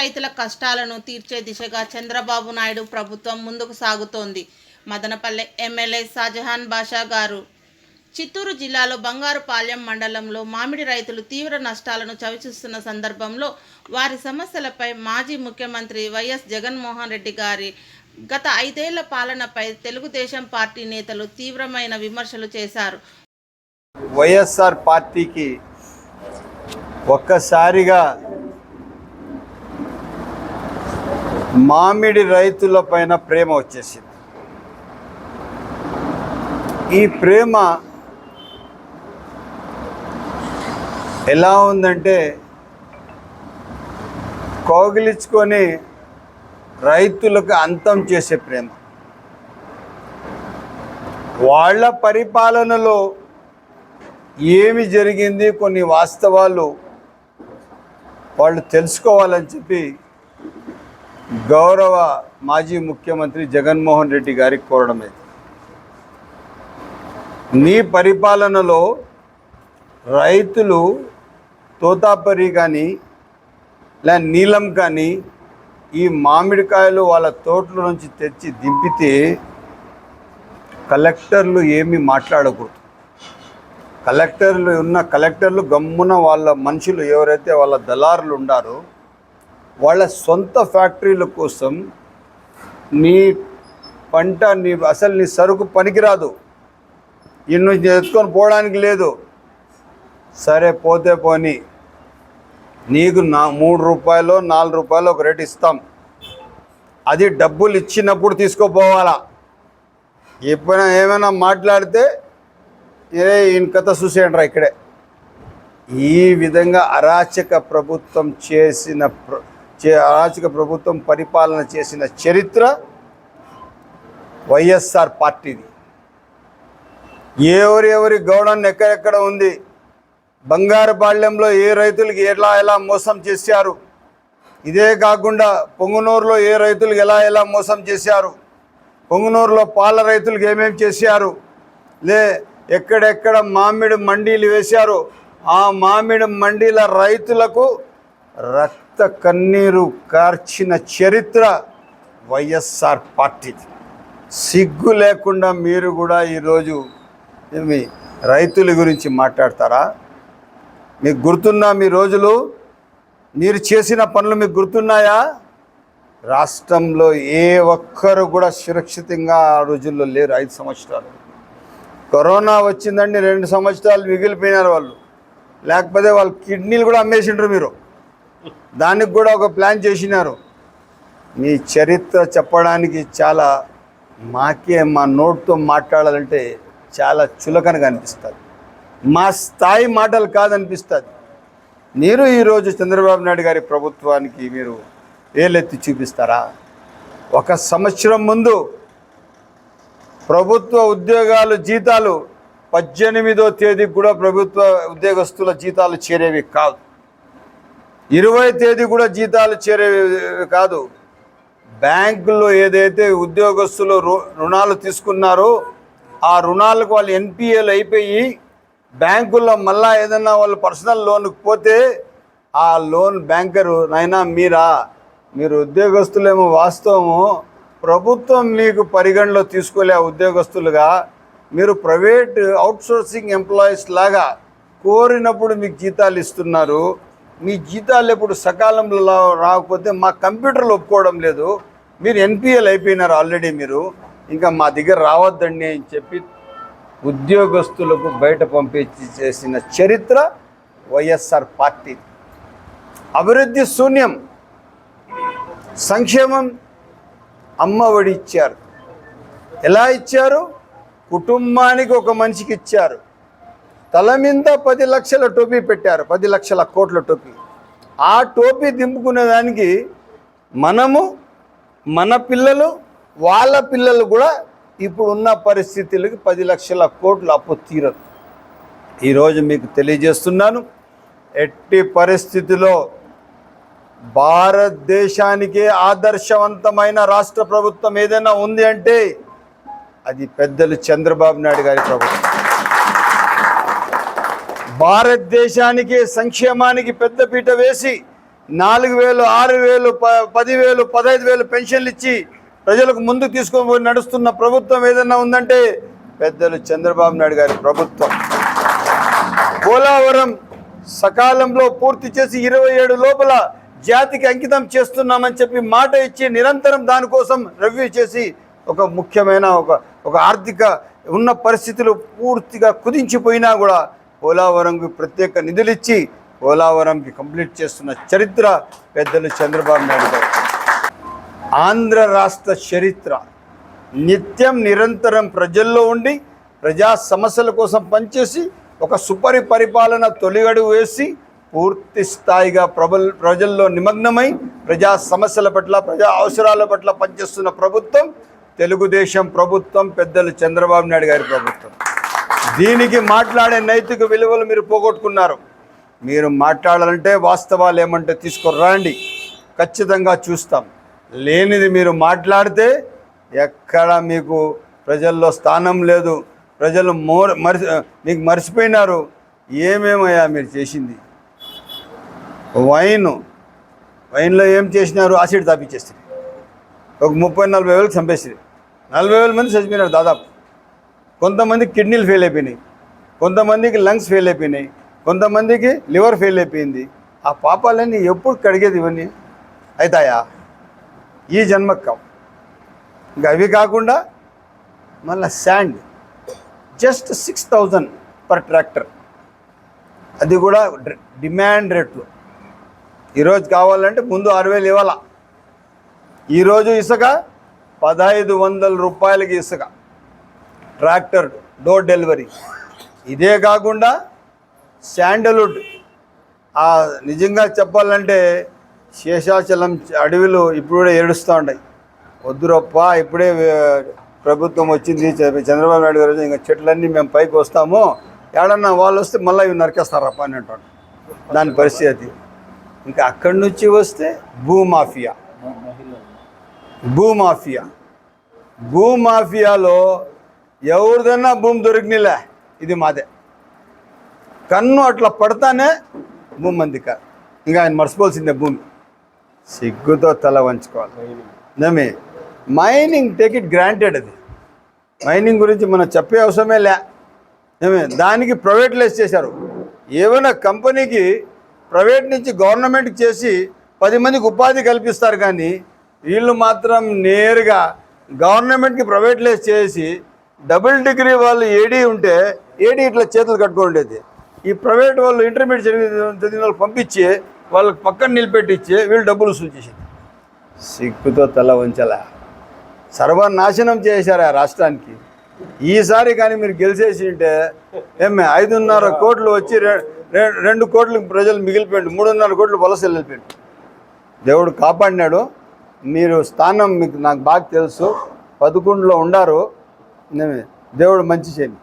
రైతుల కష్టాలను తీర్చే దిశగా చంద్రబాబు నాయుడు ప్రభుత్వం ముందుకు సాగుతోంది. మదనపల్లె ఎమ్మెల్యే షాజహాన్ బాషా గారు. చిత్తూరు జిల్లాలో బంగారుపాలెం మండలంలో మామిడి రైతులు తీవ్ర నష్టాలను చవిచూస్తున్న సందర్భంలో వారి సమస్యలపై మాజీ ముఖ్యమంత్రి వైఎస్ జగన్మోహన్ రెడ్డి గారి గత ఐదేళ్ళ పాలనపై తెలుగుదేశం పార్టీ నేతలు తీవ్రమైన విమర్శలు చేశారు. వైఎస్ఆర్ పార్టీకి ఒక్కసారిగా మామిడి రైతుల పైన ప్రేమ వచ్చేసింది. ఈ ప్రేమ ఎలా ఉందంటే కోగిలించుకొని రైతులకు అంతం చేసే ప్రేమ. వాళ్ళ పరిపాలనలో ఏమి జరిగింది కొన్ని వాస్తవాలు వాళ్ళు తెలుసుకోవాలని చెప్పి గౌరవ మాజీ ముఖ్యమంత్రి జగన్మోహన్ రెడ్డి గారికి కోరడం ఇది నీ పరిపాలనలో రైతులు తోతాపరి కానీ లే నీలం కానీ ఈ మామిడికాయలు వాళ్ళ తోటల నుంచి తెచ్చి దింపితే కలెక్టర్లు ఏమీ మాట్లాడకూడదు. కలెక్టర్లు ఉన్న కలెక్టర్లు గమ్మున వాళ్ళ మనుషులు ఎవరైతే వాళ్ళ దళారులు ఉండారో వాళ్ళ సొంత ఫ్యాక్టరీల కోసం నీ పంట నీ అసలు నీ సరుకు పనికిరాదు. ఇన్ను ఎత్తుకొని పోవడానికి లేదు. సరే పోతే పోని. నీకు నా మూడు రూపాయలు నాలుగు రూపాయలు ఒక రేటు ఇస్తాం. అది డబ్బులు ఇచ్చినప్పుడు తీసుకోపోవాలా? ఎప్పుడైనా ఏమైనా మాట్లాడితే ఏ ఈయన కథ చూసేయండిరా ఇక్కడే. ఈ విధంగా అరాచక ప్రభుత్వం చేసిన ప్ర- అరాచక ప్రభుత్వం పరిపాలన చేసిన చరిత్ర వైఎస్ఆర్ పార్టీది. ఎవరెవరి గౌడన్ ఎక్కడెక్కడ ఉంది? బంగారుపాళ్యంలో ఏ రైతులకి ఎలా ఎలా మోసం చేశారు? ఇదే కాకుండా పొంగునూరులో ఏ రైతులకు ఎలా ఎలా మోసం చేశారు? పొంగునూరులో పాల రైతులకు ఏమేమి చేశారు? లే ఎక్కడెక్కడ మామిడి మండీలు వేశారు? ఆ మామిడి మండీల రైతులకు రక్త కన్నీరు కార్చిన చరిత్ర వైఎస్ఆర్ పార్టీది. సిగ్గు లేకుండా మీరు కూడా ఈరోజు మీ రైతుల గురించి మాట్లాడతారా? మీకు గుర్తున్నా మీ రోజులు? మీరు చేసిన పనులు మీకు గుర్తున్నాయా? రాష్ట్రంలో ఏ ఒక్కరు కూడా సురక్షితంగా ఆ రోజుల్లో లేరు ఐదు సంవత్సరాలు. కరోనా వచ్చిందండి రెండు సంవత్సరాలు మిగిలిపోయినారు వాళ్ళు. లేకపోతే వాళ్ళ కిడ్నీలు కూడా అమ్మేసిండ్రు మీరు. దానికి కూడా ఒక ప్లాన్ చేసినారు. మీ చరిత్ర చెప్పడానికి చాలా మాకే మా నోట్తో మాట్లాడాలంటే చాలా చులకనగా అనిపిస్తుంది. మా స్థాయి మాటలు కాదనిపిస్తుంది. మీరు ఈరోజు చంద్రబాబు నాయుడు గారి ప్రభుత్వానికి మీరు ఏలెత్తి చూపిస్తారా? ఒక సంవత్సరం ముందు ప్రభుత్వ ఉద్యోగాలు జీతాలు పద్దెనిమిదో తేదీకి కూడా ప్రభుత్వ ఉద్యోగస్తుల జీతాలు చేరేవి కాదు. ఇరవై తేదీ కూడా జీతాలు చేరే కాదు. బ్యాంకుల్లో ఏదైతే ఉద్యోగస్తులు రు- రుణాలు తీసుకున్నారో ఆ రుణాలకు వాళ్ళు ఎన్పిఏలు అయిపోయి బ్యాంకుల్లో మళ్ళా ఏదన్నా వాళ్ళు పర్సనల్ లోన్కి పోతే ఆ లోన్ బ్యాంకరు నైనా మీరా? మీరు ఉద్యోగస్తులేమో వాస్తవము. ప్రభుత్వం మీకు పరిగణలో తీసుకోలే ఉద్యోగస్తులుగా. మీరు ప్రైవేట్ అవుట్సోర్సింగ్ ఎంప్లాయీస్ లాగా కోరినప్పుడు మీకు జీతాలు ఇస్తున్నారు. మీ జీతాలు ఎప్పుడు సకాలంలో రాకపోతే మా కంప్యూటర్లు ఒప్పుకోవడం లేదు. మీరు ఎన్పిఎల్ అయిపోయినారు ఆల్రెడీ మీరు. ఇంకా మా దగ్గర రావద్దండి అని చెప్పి ఉద్యోగస్తులకు బయట పంపించి చేసిన చరిత్ర వైఎస్ఆర్ పార్టీ. అభివృద్ధి శూన్యం. సంక్షేమం అమ్మఒడి ఇచ్చారు. ఎలా ఇచ్చారు? కుటుంబానికి ఒక మనిషికి ఇచ్చారు. తల మీద పది లక్షల టోపీ పెట్టారు పది లక్షల కోట్ల టోపీ. ఆ టోపీ దింపుకునే దానికి మనము మన పిల్లలు వాళ్ళ పిల్లలు కూడా ఇప్పుడు ఉన్న పరిస్థితులకి పది లక్షల కోట్లు అప్పు తీరదు. ఈరోజు మీకు తెలియజేస్తున్నాను ఎట్టి పరిస్థితిలో భారతదేశానికే ఆదర్శవంతమైన రాష్ట్ర ప్రభుత్వం ఏదైనా ఉంది అంటే అది పెద్దలు చంద్రబాబు నాయుడు గారి ప్రభుత్వం. భారతదేశానికి సంక్షేమానికి పెద్దపీట వేసి నాలుగు వేలు ఆరు వేలు ప పదివేలు పదహైదు వేలు పెన్షన్లు ఇచ్చి ప్రజలకు ముందుకు తీసుకొని నడుస్తున్న ప్రభుత్వం ఏదైనా ఉందంటే పెద్దలు చంద్రబాబు నాయుడు గారి ప్రభుత్వం. పోలవరం సకాలంలో పూర్తి చేసి ఇరవై ఏడు లోపల జాతికి అంకితం చేస్తున్నామని చెప్పి మాట ఇచ్చి నిరంతరం దానికోసం రివ్యూ చేసి ఒక ముఖ్యమైన ఒక ఒక ఆర్థిక ఉన్న పరిస్థితులు పూర్తిగా కుదించిపోయినా కూడా పోలవరంకి ప్రత్యేక నిధులు ఇచ్చి పోలవరంకి కంప్లీట్ చేస్తున్న చరిత్ర పెద్దలు చంద్రబాబు నాయుడు గారు. ఆంధ్ర రాష్ట్ర చరిత్ర. నిత్యం నిరంతరం ప్రజల్లో ఉండి ప్రజా సమస్యల కోసం పనిచేసి ఒక సుపరి పరిపాలన తొలిగడు వేసి పూర్తి స్థాయిగా ప్రబల్ ప్రజల్లో నిమగ్నమై ప్రజా సమస్యల పట్ల ప్రజా అవసరాల పట్ల పనిచేస్తున్న ప్రభుత్వం తెలుగుదేశం ప్రభుత్వం పెద్దలు చంద్రబాబు నాయుడు గారి ప్రభుత్వం. దీనికి మాట్లాడే నైతిక విలువలు మీరు పోగొట్టుకున్నారు. మీరు మాట్లాడాలంటే వాస్తవాలు ఏమంటే తీసుకురండి ఖచ్చితంగా చూస్తాం. లేనిది మీరు మాట్లాడితే ఎక్కడ మీకు ప్రజల్లో స్థానం లేదు. ప్రజలు మోర్ మరిసి మీకు మర్చిపోయినారు ఏమేమయ్యా మీరు చేసింది? వైన్. వైన్లో ఏం చేసినారు? ఆసిడ్ తాపించేస్తుంది ఒక ముప్పై నలభై వేలకు చంపేసి నలభై వేల మంది చచ్చిపోయినారు దాదాపు. కొంతమందికి కిడ్నీలు ఫెయిల్ అయిపోయినాయి. కొంతమందికి లంగ్స్ ఫెయిల్ అయిపోయినాయి. కొంతమందికి లివర్ ఫెయిల్ అయిపోయింది. ఆ పాపాలన్నీ ఎప్పుడు కడిగేది ఇవన్నీ? అవుతాయా ఈ జన్మక్క ఇంకా అవి కాకుండా మళ్ళీ sand just six thousand per tractor అది కూడా డిమాండ్ రేట్లు ఈరోజు కావాలంటే ముందు ఆరు వేలు ఇవ్వాలా? ఈరోజు ఇసుక పదహైదు వందల రూపాయలకి ఇసుక. Tractor door delivery. ఇదే కాకుండా శాండల్వుడ్. ఆ నిజంగా చెప్పాలంటే శేషాచలం అడవిలో ఇప్పుడు కూడా ఏడుస్తూ ఉన్నాయి వద్దురప్ప ఇప్పుడే ప్రభుత్వం వచ్చింది చంద్రబాబు నాయుడు గారు ఇంకా చెట్లన్నీ మేము పైకి వస్తాము. ఏడన్నా వాళ్ళు వస్తే మళ్ళీ ఇవి నరికేస్తారప్ప అని అంటాడు. దాని పరిస్థితి. ఇంకా అక్కడి నుంచి వస్తే భూమాఫియా. భూమాఫియా. భూమాఫియాలో ఎవరిదన్నా భూమి దొరికినలే. ఇది మాదే. కన్ను అట్లా పడతానే భూమి మంది కాదు ఇంకా ఆయన మర్చిపోవాల్సిందే భూమి. సిగ్గుతో తల వంచుకోవాలి. నమ్మి మైనింగ్ టేక్ ఇట్ గ్రాంటెడ్ అది. మైనింగ్ గురించి మనం చెప్పే అవసరమే లే. దానికి ప్రైవేట్లైజ్ చేశారు. ఏమైనా కంపెనీకి ప్రైవేట్ నుంచి గవర్నమెంట్కి చేసి పది మందికి ఉపాధి కల్పిస్తారు కానీ వీళ్ళు మాత్రం నేరుగా గవర్నమెంట్కి ప్రైవేట్లైజ్ చేసి డబుల్ డిగ్రీ వాళ్ళు ఏడీ ఉంటే ఏడీ ఇట్లా చేతులు కట్టుకోండేది. ఈ ప్రైవేట్ వాళ్ళు ఇంటర్మీడియట్ చదివిన వాళ్ళు పంపించి వాళ్ళకి పక్కన నిలబెట్టించి వీళ్ళు డబ్బులు వసూలు చేసేది. సిగ్గుతో తల వంచలా? సర్వనాశనం చేశారు ఆ రాష్ట్రానికి. ఈసారి కానీ మీరు గెలిచేసి ఉంటే ఏమే ఐదున్నర కోట్లు వచ్చి రెండు కోట్లు ప్రజలు మిగిలిపోయింది మూడున్నర కోట్లు వలస వెళ్ళిపోయింది దేవుడు కాపాడినాడు. మీరు స్థానం మీకు నాకు బాగా తెలుసు. పదకొండులో ఉండారు? దేవుడు మంచి చేయండి.